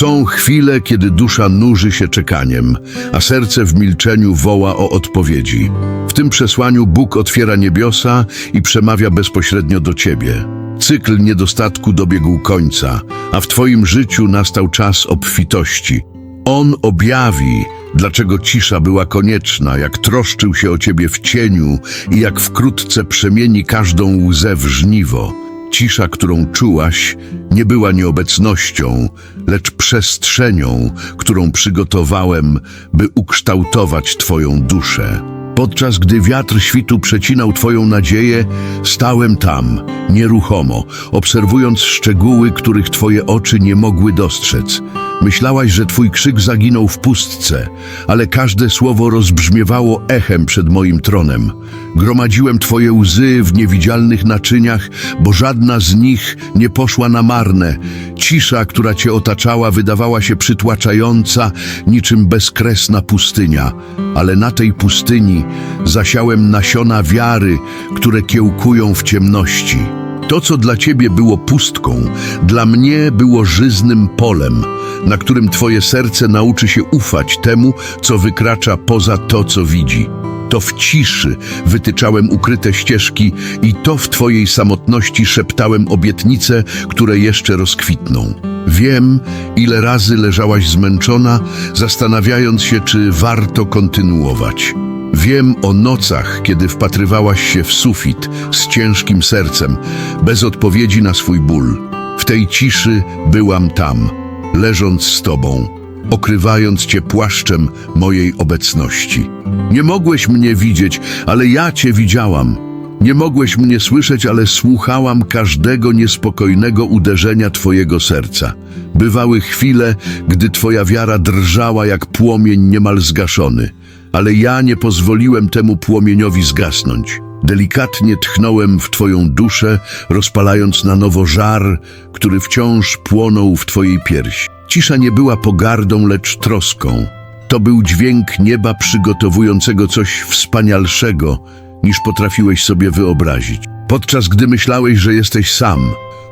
Są chwile, kiedy dusza nuży się czekaniem, a serce w milczeniu woła o odpowiedzi. W tym przesłaniu Bóg otwiera niebiosa i przemawia bezpośrednio do ciebie. Cykl niedostatku dobiegł końca, a w twoim życiu nastał czas obfitości. On objawi, dlaczego cisza była konieczna, jak troszczył się o ciebie w cieniu i jak wkrótce przemieni każdą łzę w żniwo. Cisza, którą czułaś, nie była nieobecnością, lecz przestrzenią, którą przygotowałem, by ukształtować Twoją duszę. Podczas gdy wiatr świtu przecinał Twoją nadzieję, stałem tam, nieruchomo, obserwując szczegóły, których Twoje oczy nie mogły dostrzec. Myślałaś, że Twój krzyk zaginął w pustce, ale każde słowo rozbrzmiewało echem przed moim tronem. Gromadziłem Twoje łzy w niewidzialnych naczyniach, bo żadna z nich nie poszła na marne. Cisza, która Cię otaczała, wydawała się przytłaczająca, niczym bezkresna pustynia. Ale na tej pustyni zasiałem nasiona wiary, które kiełkują w ciemności. To, co dla ciebie było pustką, dla mnie było żyznym polem, na którym twoje serce nauczy się ufać temu, co wykracza poza to, co widzi. To w ciszy wytyczałem ukryte ścieżki i to w twojej samotności szeptałem obietnice, które jeszcze rozkwitną. Wiem, ile razy leżałaś zmęczona, zastanawiając się, czy warto kontynuować. Wiem o nocach, kiedy wpatrywałaś się w sufit z ciężkim sercem, bez odpowiedzi na swój ból. W tej ciszy byłam tam, leżąc z tobą, okrywając cię płaszczem mojej obecności. Nie mogłeś mnie widzieć, ale ja cię widziałam. Nie mogłeś mnie słyszeć, ale słuchałam każdego niespokojnego uderzenia Twojego serca. Bywały chwile, gdy Twoja wiara drżała jak płomień niemal zgaszony, ale ja nie pozwoliłem temu płomieniowi zgasnąć. Delikatnie tchnąłem w Twoją duszę, rozpalając na nowo żar, który wciąż płonął w Twojej piersi. Cisza nie była pogardą, lecz troską. To był dźwięk nieba przygotowującego coś wspanialszego, niż potrafiłeś sobie wyobrazić. Podczas gdy myślałeś, że jesteś sam,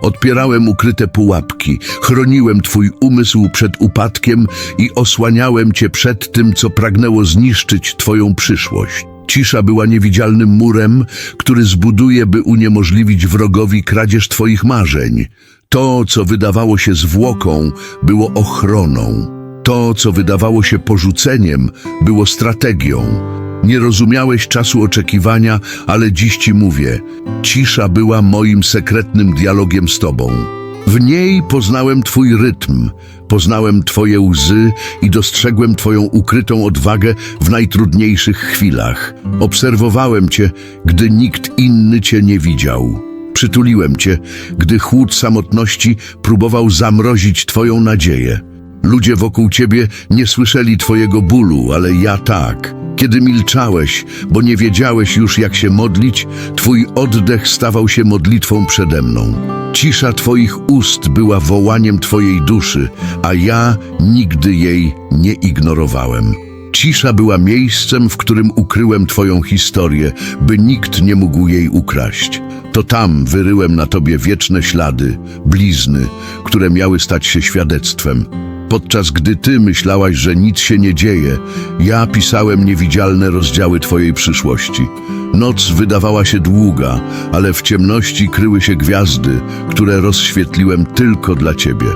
odpierałem ukryte pułapki, chroniłem twój umysł przed upadkiem i osłaniałem cię przed tym, co pragnęło zniszczyć twoją przyszłość. Cisza była niewidzialnym murem, który zbuduje, by uniemożliwić wrogowi kradzież twoich marzeń. To, co wydawało się zwłoką, było ochroną. To, co wydawało się porzuceniem, było strategią. Nie rozumiałeś czasu oczekiwania, ale dziś ci mówię, cisza była moim sekretnym dialogiem z tobą. W niej poznałem twój rytm, poznałem twoje łzy i dostrzegłem twoją ukrytą odwagę w najtrudniejszych chwilach. Obserwowałem cię, gdy nikt inny cię nie widział. Przytuliłem cię, gdy chłód samotności próbował zamrozić twoją nadzieję. Ludzie wokół ciebie nie słyszeli twojego bólu, ale ja tak. Kiedy milczałeś, bo nie wiedziałeś już jak się modlić, twój oddech stawał się modlitwą przede mną. Cisza twoich ust była wołaniem twojej duszy, a ja nigdy jej nie ignorowałem. Cisza była miejscem, w którym ukryłem twoją historię, by nikt nie mógł jej ukraść. To tam wyryłem na tobie wieczne ślady, blizny, które miały stać się świadectwem. Podczas gdy ty myślałaś, że nic się nie dzieje, ja pisałem niewidzialne rozdziały twojej przyszłości. Noc wydawała się długa, ale w ciemności kryły się gwiazdy, które rozświetliłem tylko dla ciebie.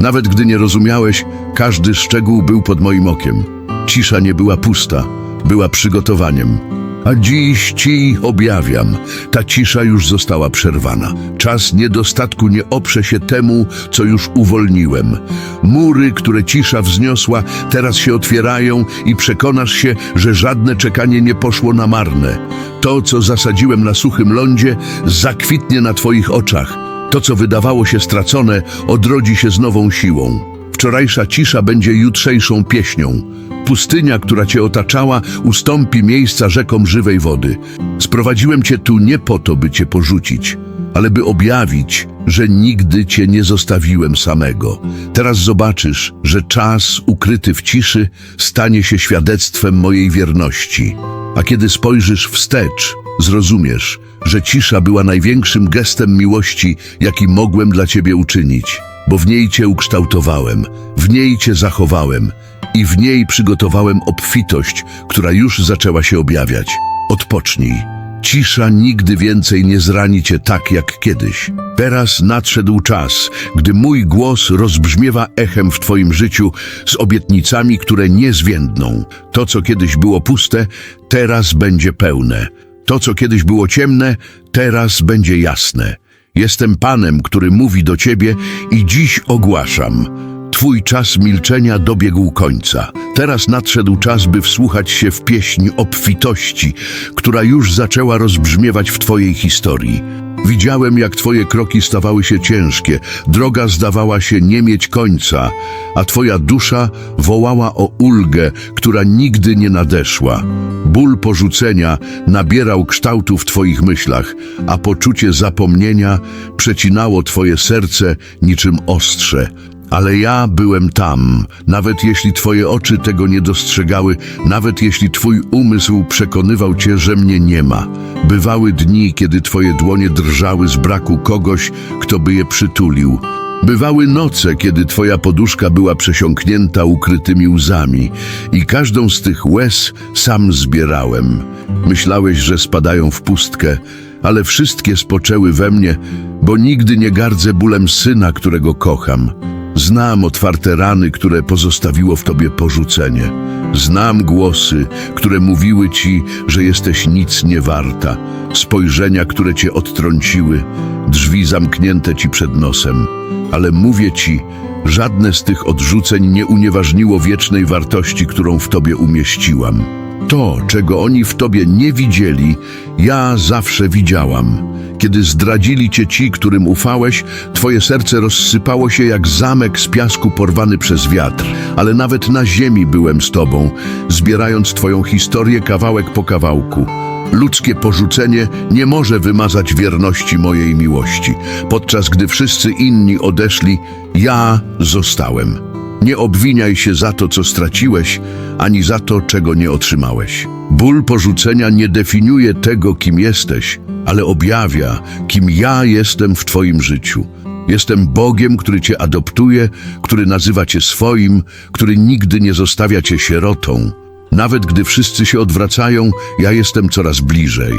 Nawet gdy nie rozumiałeś, każdy szczegół był pod moim okiem. Cisza nie była pusta, była przygotowaniem. A dziś ci objawiam, ta cisza już została przerwana. Czas niedostatku nie oprze się temu, co już uwolniłem. Mury, które cisza wzniosła, teraz się otwierają i przekonasz się, że żadne czekanie nie poszło na marne. To, co zasadziłem na suchym lądzie, zakwitnie na twoich oczach. To, co wydawało się stracone, odrodzi się z nową siłą. Wczorajsza cisza będzie jutrzejszą pieśnią. Pustynia, która cię otaczała, ustąpi miejsca rzekom żywej wody. Sprowadziłem cię tu nie po to, by cię porzucić, ale by objawić, że nigdy cię nie zostawiłem samego. Teraz zobaczysz, że czas ukryty w ciszy stanie się świadectwem mojej wierności. A kiedy spojrzysz wstecz, zrozumiesz, że cisza była największym gestem miłości, jaki mogłem dla ciebie uczynić. Bo w niej Cię ukształtowałem, w niej Cię zachowałem i w niej przygotowałem obfitość, która już zaczęła się objawiać. Odpocznij. Cisza nigdy więcej nie zrani Cię tak jak kiedyś. Teraz nadszedł czas, gdy mój głos rozbrzmiewa echem w Twoim życiu z obietnicami, które nie zwiędną. To, co kiedyś było puste, teraz będzie pełne. To, co kiedyś było ciemne, teraz będzie jasne. Jestem Panem, który mówi do Ciebie i dziś ogłaszam. Twój czas milczenia dobiegł końca. Teraz nadszedł czas, by wsłuchać się w pieśń obfitości, która już zaczęła rozbrzmiewać w Twojej historii. Widziałem, jak Twoje kroki stawały się ciężkie, droga zdawała się nie mieć końca, a Twoja dusza wołała o ulgę, która nigdy nie nadeszła. Ból porzucenia nabierał kształtu w Twoich myślach, a poczucie zapomnienia przecinało Twoje serce niczym ostrze. Ale ja byłem tam, nawet jeśli Twoje oczy tego nie dostrzegały, nawet jeśli Twój umysł przekonywał Cię, że mnie nie ma. Bywały dni, kiedy Twoje dłonie drżały z braku kogoś, kto by je przytulił. Bywały noce, kiedy Twoja poduszka była przesiąknięta ukrytymi łzami i każdą z tych łez sam zbierałem. Myślałeś, że spadają w pustkę, ale wszystkie spoczęły we mnie, bo nigdy nie gardzę bólem syna, którego kocham. Znam otwarte rany, które pozostawiło w tobie porzucenie. Znam głosy, które mówiły ci, że jesteś nic nie warta. Spojrzenia, które cię odtrąciły, drzwi zamknięte ci przed nosem. Ale mówię ci, żadne z tych odrzuceń nie unieważniło wiecznej wartości, którą w tobie umieściłam. To, czego oni w tobie nie widzieli, ja zawsze widziałam. Kiedy zdradzili cię ci, którym ufałeś, twoje serce rozsypało się jak zamek z piasku porwany przez wiatr. Ale nawet na ziemi byłem z tobą, zbierając twoją historię kawałek po kawałku. Ludzkie porzucenie nie może wymazać wierności mojej miłości. Podczas gdy wszyscy inni odeszli, ja zostałem. Nie obwiniaj się za to, co straciłeś, ani za to, czego nie otrzymałeś. Ból porzucenia nie definiuje tego, kim jesteś, ale objawia, kim ja jestem w Twoim życiu. Jestem Bogiem, który Cię adoptuje, który nazywa Cię swoim, który nigdy nie zostawia Cię sierotą. Nawet gdy wszyscy się odwracają, ja jestem coraz bliżej.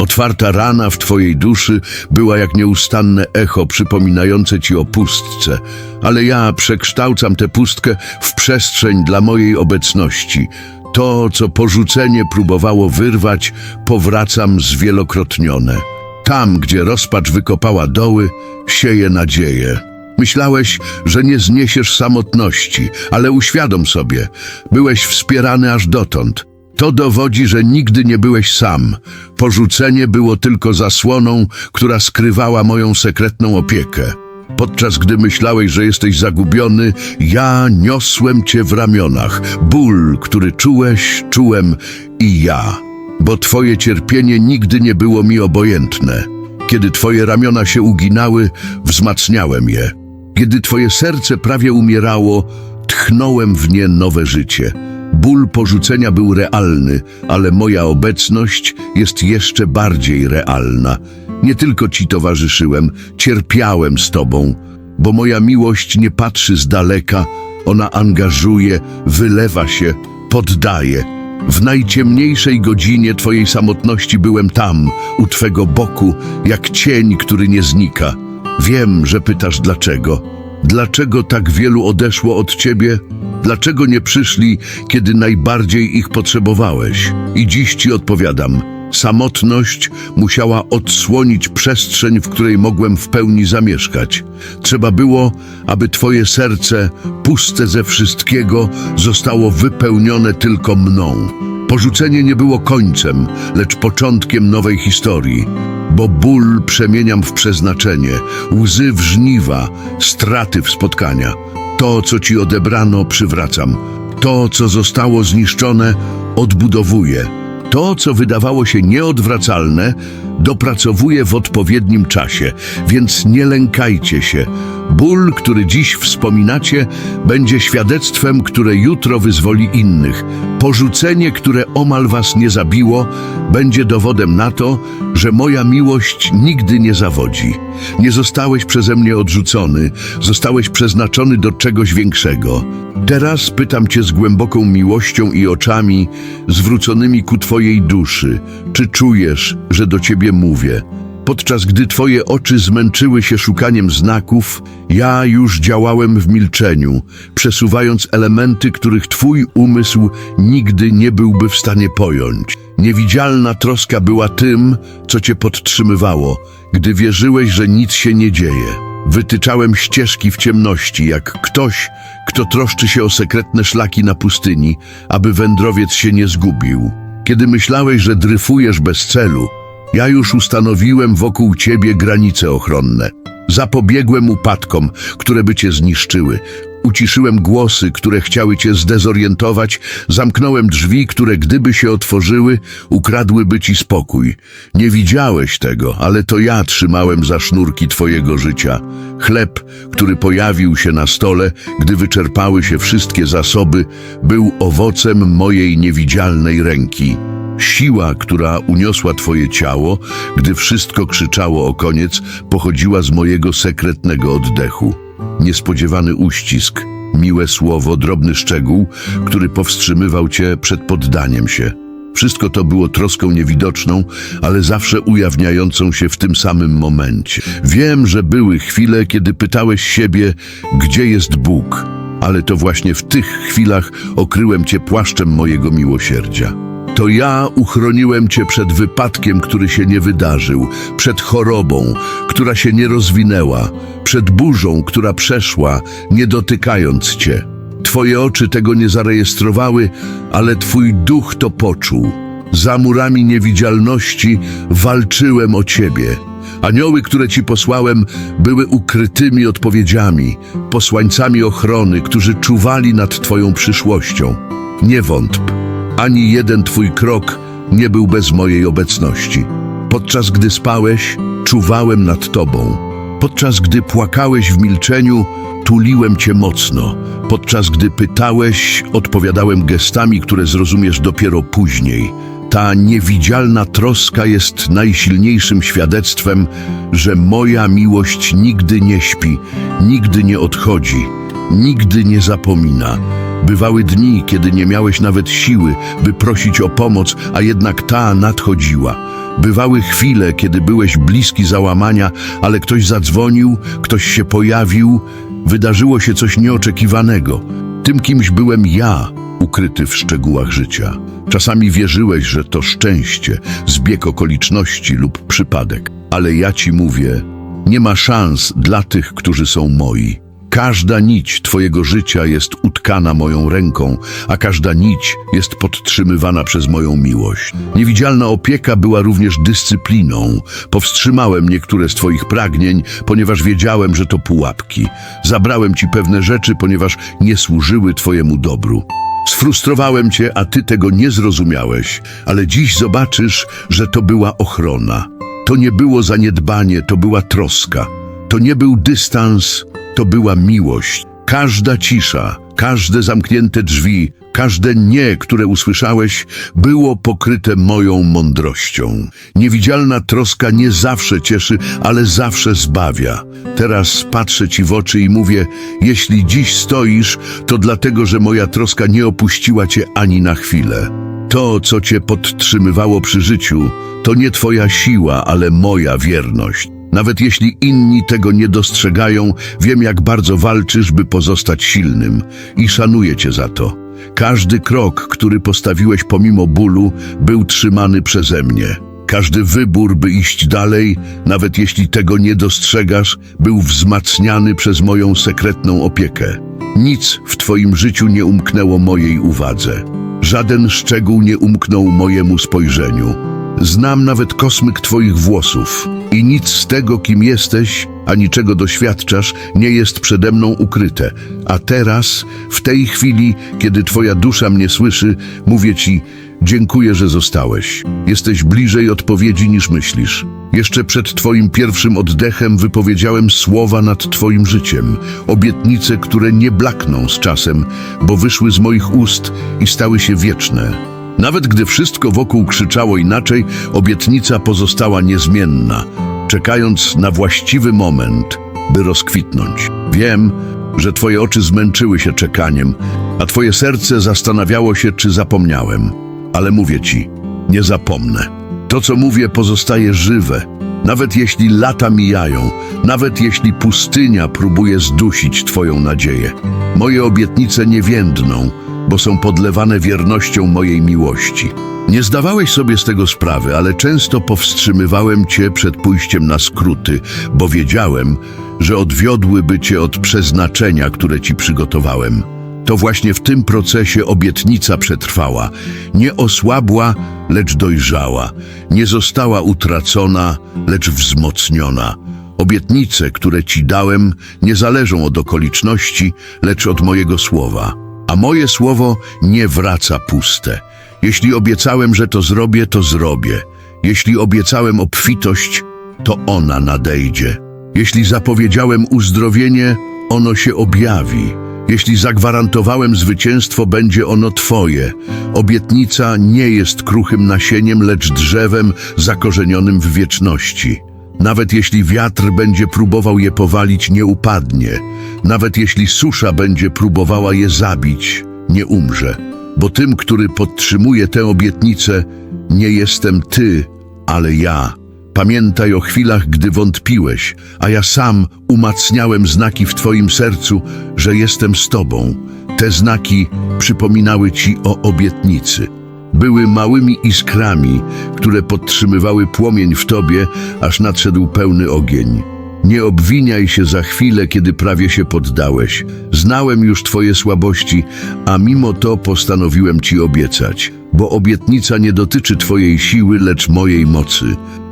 Otwarta rana w Twojej duszy była jak nieustanne echo przypominające Ci o pustce, ale ja przekształcam tę pustkę w przestrzeń dla mojej obecności. To, co porzucenie próbowało wyrwać, powracam zwielokrotnione. Tam, gdzie rozpacz wykopała doły, sieje nadzieję. Myślałeś, że nie zniesiesz samotności, ale uświadom sobie, byłeś wspierany aż dotąd. To dowodzi, że nigdy nie byłeś sam. Porzucenie było tylko zasłoną, która skrywała moją sekretną opiekę. Podczas gdy myślałeś, że jesteś zagubiony, ja niosłem cię w ramionach. Ból, który czułeś, czułem i ja. Bo twoje cierpienie nigdy nie było mi obojętne. Kiedy twoje ramiona się uginały, wzmacniałem je. Kiedy twoje serce prawie umierało, tchnąłem w nie nowe życie. Ból porzucenia był realny, ale moja obecność jest jeszcze bardziej realna. Nie tylko ci towarzyszyłem, cierpiałem z tobą, bo moja miłość nie patrzy z daleka, ona angażuje, wylewa się, poddaje. W najciemniejszej godzinie Twojej samotności byłem tam, u Twego boku, jak cień, który nie znika. Wiem, że pytasz dlaczego. Dlaczego tak wielu odeszło od Ciebie? Dlaczego nie przyszli, kiedy najbardziej ich potrzebowałeś? I dziś Ci odpowiadam. Samotność musiała odsłonić przestrzeń, w której mogłem w pełni zamieszkać. Trzeba było, aby Twoje serce, puste ze wszystkiego, zostało wypełnione tylko mną. Porzucenie nie było końcem, lecz początkiem nowej historii. Bo ból przemieniam w przeznaczenie, łzy w żniwa, straty w spotkania. To, co Ci odebrano, przywracam. To, co zostało zniszczone, odbudowuję. To, co wydawało się nieodwracalne, dopracowuje w odpowiednim czasie, więc nie lękajcie się. Ból, który dziś wspominacie, będzie świadectwem, które jutro wyzwoli innych. Porzucenie, które omal was nie zabiło, będzie dowodem na to, że moja miłość nigdy nie zawodzi. Nie zostałeś przeze mnie odrzucony, zostałeś przeznaczony do czegoś większego. Teraz pytam cię z głęboką miłością i oczami zwróconymi ku twojej duszy, czy czujesz, że do ciebie mówię? Podczas gdy twoje oczy zmęczyły się szukaniem znaków, ja już działałem w milczeniu, przesuwając elementy, których twój umysł nigdy nie byłby w stanie pojąć. Niewidzialna troska była tym, co cię podtrzymywało, gdy wierzyłeś, że nic się nie dzieje. Wytyczałem ścieżki w ciemności, jak ktoś, kto troszczy się o sekretne szlaki na pustyni, aby wędrowiec się nie zgubił. Kiedy myślałeś, że dryfujesz bez celu, ja już ustanowiłem wokół ciebie granice ochronne. Zapobiegłem upadkom, które by cię zniszczyły. Uciszyłem głosy, które chciały cię zdezorientować, zamknąłem drzwi, które gdyby się otworzyły, ukradłyby ci spokój. Nie widziałeś tego, ale to ja trzymałem za sznurki twojego życia. Chleb, który pojawił się na stole, gdy wyczerpały się wszystkie zasoby, był owocem mojej niewidzialnej ręki. Siła, która uniosła twoje ciało, gdy wszystko krzyczało o koniec, pochodziła z mojego sekretnego oddechu. Niespodziewany uścisk, miłe słowo, drobny szczegół, który powstrzymywał cię przed poddaniem się. Wszystko to było troską niewidoczną, ale zawsze ujawniającą się w tym samym momencie. Wiem, że były chwile, kiedy pytałeś siebie, gdzie jest Bóg, ale to właśnie w tych chwilach okryłem cię płaszczem mojego miłosierdzia. To ja uchroniłem cię przed wypadkiem, który się nie wydarzył, przed chorobą, która się nie rozwinęła, przed burzą, która przeszła, nie dotykając cię. Twoje oczy tego nie zarejestrowały, ale twój duch to poczuł. Za murami niewidzialności walczyłem o ciebie. Anioły, które ci posłałem, były ukrytymi odpowiedziami, posłańcami ochrony, którzy czuwali nad twoją przyszłością. Nie wątp. Ani jeden twój krok nie był bez mojej obecności. Podczas gdy spałeś, czuwałem nad tobą. Podczas gdy płakałeś w milczeniu, tuliłem cię mocno. Podczas gdy pytałeś, odpowiadałem gestami, które zrozumiesz dopiero później. Ta niewidzialna troska jest najsilniejszym świadectwem, że moja miłość nigdy nie śpi, nigdy nie odchodzi, nigdy nie zapomina. Bywały dni, kiedy nie miałeś nawet siły, by prosić o pomoc, a jednak ta nadchodziła. Bywały chwile, kiedy byłeś bliski załamania, ale ktoś zadzwonił, ktoś się pojawił, wydarzyło się coś nieoczekiwanego. Tym kimś byłem ja, ukryty w szczegółach życia. Czasami wierzyłeś, że to szczęście, zbieg okoliczności lub przypadek, ale ja ci mówię, nie ma szans dla tych, którzy są moi. Każda nić Twojego życia jest utkana moją ręką, a każda nić jest podtrzymywana przez moją miłość. Niewidzialna opieka była również dyscypliną. Powstrzymałem niektóre z Twoich pragnień, ponieważ wiedziałem, że to pułapki. Zabrałem Ci pewne rzeczy, ponieważ nie służyły Twojemu dobru. Sfrustrowałem Cię, a Ty tego nie zrozumiałeś, ale dziś zobaczysz, że to była ochrona. To nie było zaniedbanie, to była troska. To nie był dystans, to była miłość. Każda cisza, każde zamknięte drzwi, każde nie, które usłyszałeś, było pokryte moją mądrością. Niewidzialna troska nie zawsze cieszy, ale zawsze zbawia. Teraz patrzę ci w oczy i mówię, jeśli dziś stoisz, to dlatego, że moja troska nie opuściła cię ani na chwilę. To, co cię podtrzymywało przy życiu, to nie twoja siła, ale moja wierność. Nawet jeśli inni tego nie dostrzegają, wiem jak bardzo walczysz, by pozostać silnym i szanuję cię za to. Każdy krok, który postawiłeś pomimo bólu, był trzymany przeze mnie. Każdy wybór, by iść dalej, nawet jeśli tego nie dostrzegasz, był wzmacniany przez moją sekretną opiekę. Nic w Twoim życiu nie umknęło mojej uwadze. Żaden szczegół nie umknął mojemu spojrzeniu. Znam nawet kosmyk Twoich włosów i nic z tego, kim jesteś, ani czego doświadczasz, nie jest przede mną ukryte. A teraz, w tej chwili, kiedy Twoja dusza mnie słyszy, mówię Ci, Dziękuję, że zostałeś. Jesteś bliżej odpowiedzi niż myślisz. Jeszcze przed Twoim pierwszym oddechem wypowiedziałem słowa nad Twoim życiem, obietnice, które nie blakną z czasem, bo wyszły z moich ust i stały się wieczne. Nawet gdy wszystko wokół krzyczało inaczej, obietnica pozostała niezmienna, czekając na właściwy moment, by rozkwitnąć. Wiem, że Twoje oczy zmęczyły się czekaniem, a Twoje serce zastanawiało się, czy zapomniałem. Ale mówię Ci, nie zapomnę. To, co mówię, pozostaje żywe. Nawet jeśli lata mijają, nawet jeśli pustynia próbuje zdusić Twoją nadzieję. Moje obietnice nie więdną, bo są podlewane wiernością mojej miłości. Nie zdawałeś sobie z tego sprawy, ale często powstrzymywałem Cię przed pójściem na skróty, bo wiedziałem, że odwiodłyby Cię od przeznaczenia, które Ci przygotowałem. To właśnie w tym procesie obietnica przetrwała. Nie osłabła, lecz dojrzała. Nie została utracona, lecz wzmocniona. Obietnice, które Ci dałem, nie zależą od okoliczności, lecz od mojego słowa. A moje słowo nie wraca puste. Jeśli obiecałem, że to zrobię, to zrobię. Jeśli obiecałem obfitość, to ona nadejdzie. Jeśli zapowiedziałem uzdrowienie, ono się objawi. Jeśli zagwarantowałem zwycięstwo, będzie ono Twoje. Obietnica nie jest kruchym nasieniem, lecz drzewem zakorzenionym w wieczności. Nawet jeśli wiatr będzie próbował je powalić, nie upadnie. Nawet jeśli susza będzie próbowała je zabić, nie umrze. Bo tym, który podtrzymuje tę obietnicę, nie jestem Ty, ale ja. Pamiętaj o chwilach, gdy wątpiłeś, a ja sam umacniałem znaki w Twoim sercu, że jestem z Tobą. Te znaki przypominały Ci o obietnicy. Były małymi iskrami, które podtrzymywały płomień w Tobie, aż nadszedł pełny ogień. Nie obwiniaj się za chwilę, kiedy prawie się poddałeś. Znałem już Twoje słabości, a mimo to postanowiłem Ci obiecać, bo obietnica nie dotyczy Twojej siły, lecz mojej mocy.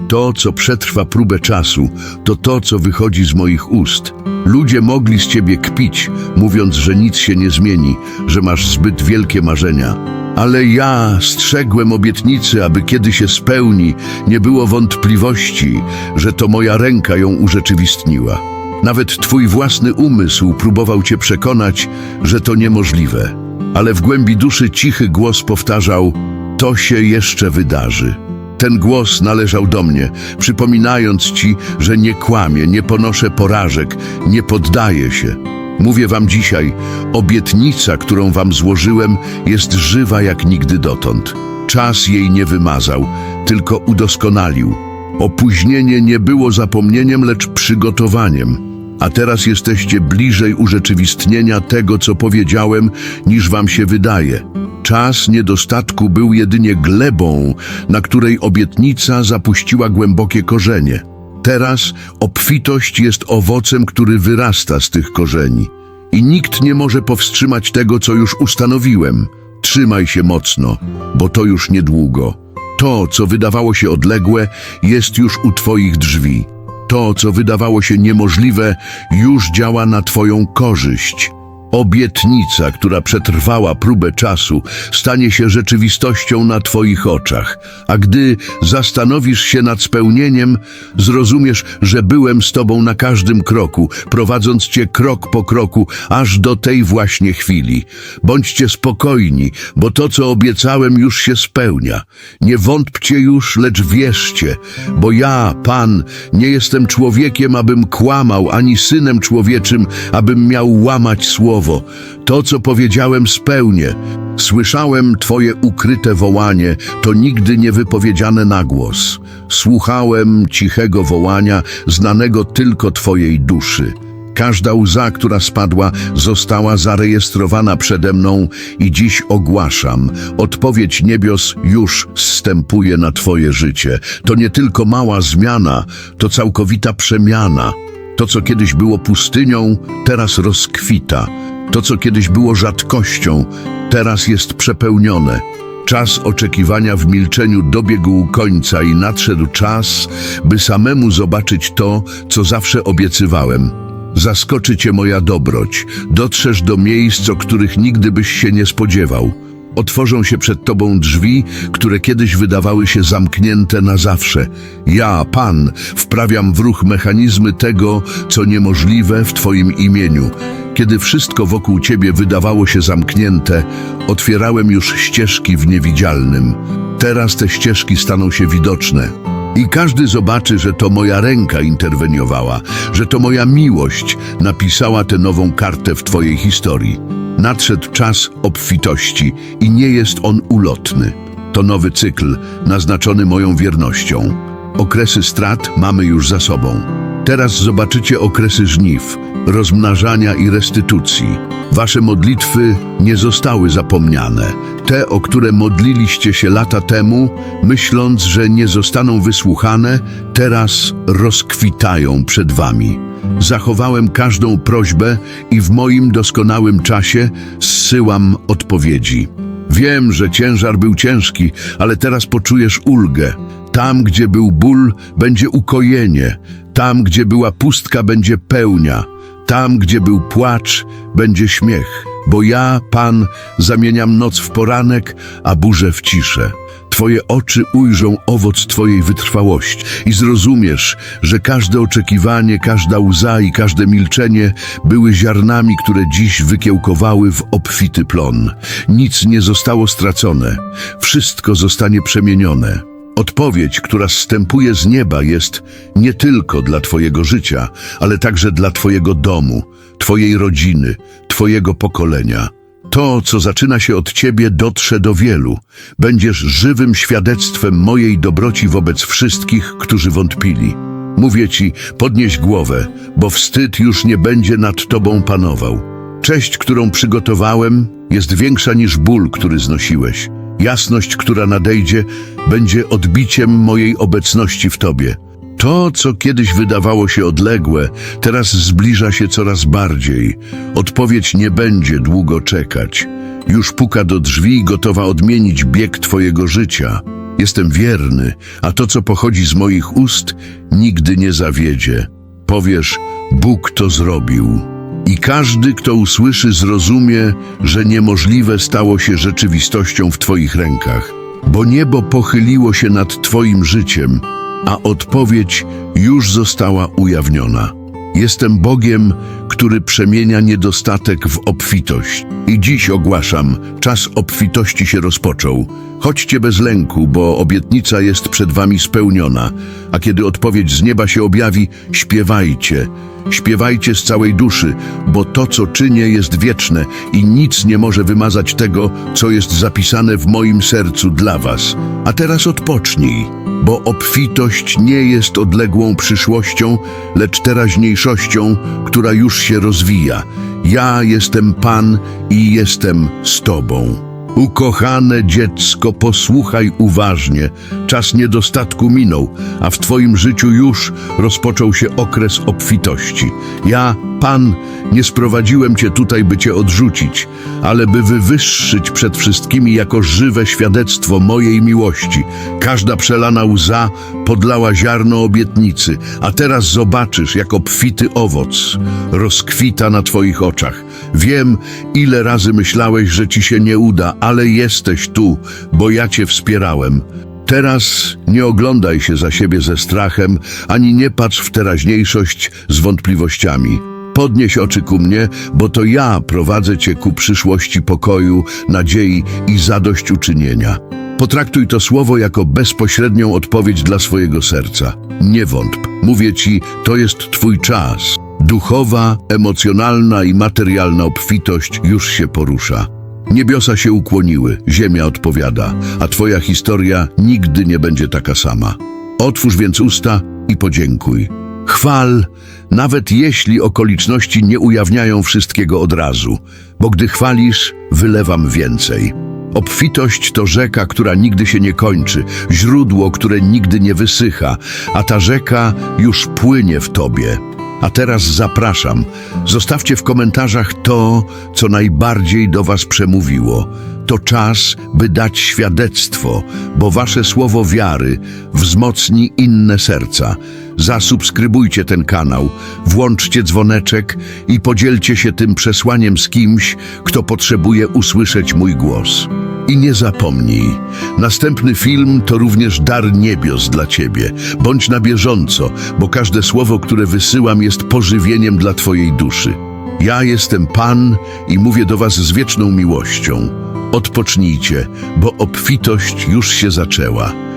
To, co przetrwa próbę czasu, to to, co wychodzi z moich ust. Ludzie mogli z Ciebie kpić, mówiąc, że nic się nie zmieni, że masz zbyt wielkie marzenia. Ale ja strzegłem obietnicy, aby kiedy się spełni, nie było wątpliwości, że to moja ręka ją urzeczywistniła. Nawet twój własny umysł próbował cię przekonać, że to niemożliwe. Ale w głębi duszy cichy głos powtarzał: To się jeszcze wydarzy. Ten głos należał do mnie, przypominając ci, że nie kłamię, nie ponoszę porażek, nie poddaję się. Mówię wam dzisiaj, obietnica, którą wam złożyłem, jest żywa jak nigdy dotąd. Czas jej nie wymazał, tylko udoskonalił. Opóźnienie nie było zapomnieniem, lecz przygotowaniem. A teraz jesteście bliżej urzeczywistnienia tego, co powiedziałem, niż wam się wydaje. Czas niedostatku był jedynie glebą, na której obietnica zapuściła głębokie korzenie. Teraz obfitość jest owocem, który wyrasta z tych korzeni. I nikt nie może powstrzymać tego, co już ustanowiłem. Trzymaj się mocno, bo to już niedługo. To, co wydawało się odległe, jest już u Twoich drzwi. To, co wydawało się niemożliwe, już działa na Twoją korzyść. Obietnica, która przetrwała próbę czasu, stanie się rzeczywistością na Twoich oczach, a gdy zastanowisz się nad spełnieniem, zrozumiesz, że byłem z Tobą na każdym kroku, prowadząc Cię krok po kroku, aż do tej właśnie chwili. Bądźcie spokojni, bo to, co obiecałem, już się spełnia. Nie wątpcie już, lecz wierzcie, bo ja, Pan, nie jestem człowiekiem, abym kłamał, ani synem człowieczym, abym miał łamać słowo. To, co powiedziałem, spełnię. Słyszałem Twoje ukryte wołanie, to nigdy nie wypowiedziane na głos. Słuchałem cichego wołania, znanego tylko Twojej duszy. Każda łza, która spadła, została zarejestrowana przede mną i dziś ogłaszam. Odpowiedź niebios już zstępuje na Twoje życie. To nie tylko mała zmiana, to całkowita przemiana. To, co kiedyś było pustynią, teraz rozkwita. To, co kiedyś było rzadkością, teraz jest przepełnione. Czas oczekiwania w milczeniu dobiegł końca i nadszedł czas, by samemu zobaczyć to, co zawsze obiecywałem. Zaskoczy cię moja dobroć, dotrzesz do miejsc, o których nigdy byś się nie spodziewał. Otworzą się przed tobą drzwi, które kiedyś wydawały się zamknięte na zawsze. Ja, Pan, wprawiam w ruch mechanizmy tego, co niemożliwe w Twoim imieniu. Kiedy wszystko wokół Ciebie wydawało się zamknięte, otwierałem już ścieżki w niewidzialnym. Teraz te ścieżki staną się widoczne. I każdy zobaczy, że to moja ręka interweniowała, że to moja miłość napisała tę nową kartę w Twojej historii. Nadszedł czas obfitości i nie jest on ulotny. To nowy cykl, naznaczony moją wiernością. Okresy strat mamy już za sobą. Teraz zobaczycie okresy żniw, rozmnażania i restytucji. Wasze modlitwy nie zostały zapomniane. Te, o które modliliście się lata temu, myśląc, że nie zostaną wysłuchane, teraz rozkwitają przed wami. Zachowałem każdą prośbę i w moim doskonałym czasie zsyłam odpowiedzi. Wiem, że ciężar był ciężki, ale teraz poczujesz ulgę. Tam, gdzie był ból, będzie ukojenie. Tam, gdzie była pustka, będzie pełnia. Tam, gdzie był płacz, będzie śmiech. Bo ja, Pan, zamieniam noc w poranek, a burzę w ciszę. Twoje oczy ujrzą owoc Twojej wytrwałości i zrozumiesz, że każde oczekiwanie, każda łza i każde milczenie były ziarnami, które dziś wykiełkowały w obfity plon. Nic nie zostało stracone, wszystko zostanie przemienione. Odpowiedź, która zstępuje z nieba, jest nie tylko dla Twojego życia, ale także dla Twojego domu, Twojej rodziny, Twojego pokolenia. To, co zaczyna się od Ciebie, dotrze do wielu. Będziesz żywym świadectwem mojej dobroci wobec wszystkich, którzy wątpili. Mówię Ci, podnieś głowę, bo wstyd już nie będzie nad Tobą panował. Cześć, którą przygotowałem, jest większa niż ból, który znosiłeś. Jasność, która nadejdzie, będzie odbiciem mojej obecności w Tobie. To, co kiedyś wydawało się odległe, teraz zbliża się coraz bardziej. Odpowiedź nie będzie długo czekać. Już puka do drzwi, gotowa odmienić bieg Twojego życia. Jestem wierny, a to, co pochodzi z moich ust, nigdy nie zawiedzie. Powiesz, Bóg to zrobił. I każdy, kto usłyszy, zrozumie, że niemożliwe stało się rzeczywistością w Twoich rękach, bo niebo pochyliło się nad Twoim życiem, a odpowiedź już została ujawniona. Jestem Bogiem, który przemienia niedostatek w obfitość. I dziś ogłaszam, czas obfitości się rozpoczął. Chodźcie bez lęku, bo obietnica jest przed wami spełniona, a kiedy odpowiedź z nieba się objawi, śpiewajcie. Śpiewajcie z całej duszy, bo to, co czynię, jest wieczne i nic nie może wymazać tego, co jest zapisane w moim sercu dla was. A teraz odpocznij, bo obfitość nie jest odległą przyszłością, lecz teraźniejszością, która już się rozwija. Ja jestem Pan i jestem z Tobą. Ukochane dziecko, posłuchaj uważnie. Czas niedostatku minął, a w Twoim życiu już rozpoczął się okres obfitości. Ja, Pan, nie sprowadziłem Cię tutaj, by Cię odrzucić, ale by wywyższyć przed wszystkimi jako żywe świadectwo mojej miłości. Każda przelana łza podlała ziarno obietnicy, a teraz zobaczysz, jak obfity owoc rozkwita na Twoich oczach. Wiem, ile razy myślałeś, że Ci się nie uda, ale jesteś tu, bo ja Cię wspierałem. Teraz nie oglądaj się za siebie ze strachem, ani nie patrz w teraźniejszość z wątpliwościami. Podnieś oczy ku mnie, bo to ja prowadzę Cię ku przyszłości pokoju, nadziei i zadośćuczynienia. Potraktuj to słowo jako bezpośrednią odpowiedź dla swojego serca. Nie wątp, mówię Ci, to jest Twój czas. Duchowa, emocjonalna i materialna obfitość już się porusza. Niebiosa się ukłoniły, ziemia odpowiada, a Twoja historia nigdy nie będzie taka sama. Otwórz więc usta i podziękuj. Chwal, nawet jeśli okoliczności nie ujawniają wszystkiego od razu, bo gdy chwalisz, wylewam więcej. Obfitość to rzeka, która nigdy się nie kończy, źródło, które nigdy nie wysycha, a ta rzeka już płynie w Tobie. A teraz zapraszam, zostawcie w komentarzach to, co najbardziej do Was przemówiło. To czas, by dać świadectwo, bo Wasze słowo wiary wzmocni inne serca. Zasubskrybujcie ten kanał, włączcie dzwoneczek i podzielcie się tym przesłaniem z kimś, kto potrzebuje usłyszeć mój głos. I nie zapomnij, następny film to również dar niebios dla Ciebie. Bądź na bieżąco, bo każde słowo, które wysyłam, jest pożywieniem dla Twojej duszy. Ja jestem Pan i mówię do Was z wieczną miłością. Odpocznijcie, bo obfitość już się zaczęła.